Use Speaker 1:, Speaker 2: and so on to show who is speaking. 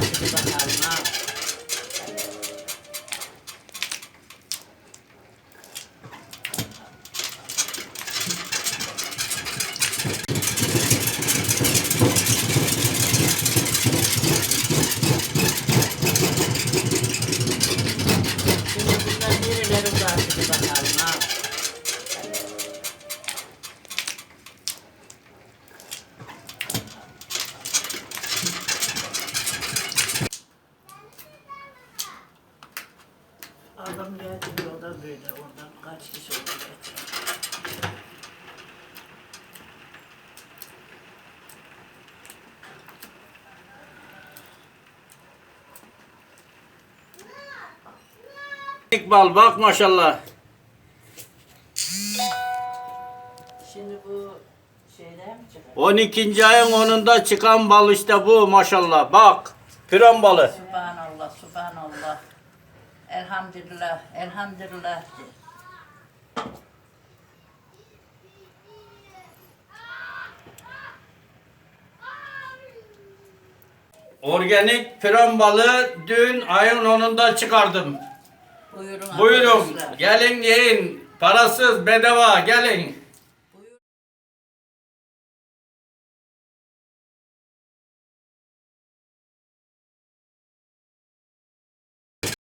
Speaker 1: Ito ba kalma? Pinagin na din, meron ba? Ito ba kalma? Adam geldi yolda böyle oradan kaç kişi oldu geçiyor.
Speaker 2: İkbal bak maşallah.
Speaker 1: Şimdi bu şeyden mi çıkar?
Speaker 2: 12. ayın 10'unda çıkan bal işte bu maşallah. Bak. Piron balı.
Speaker 1: Subhanallah, subhanallah. Elhamdülillah, elhamdülillah.
Speaker 2: Organik piron balı dün ayın 10'unda çıkardım.
Speaker 1: Buyurun.
Speaker 2: Buyurun
Speaker 1: arkadaşlar.
Speaker 2: gelin yiyin. Parasız bedava gelin.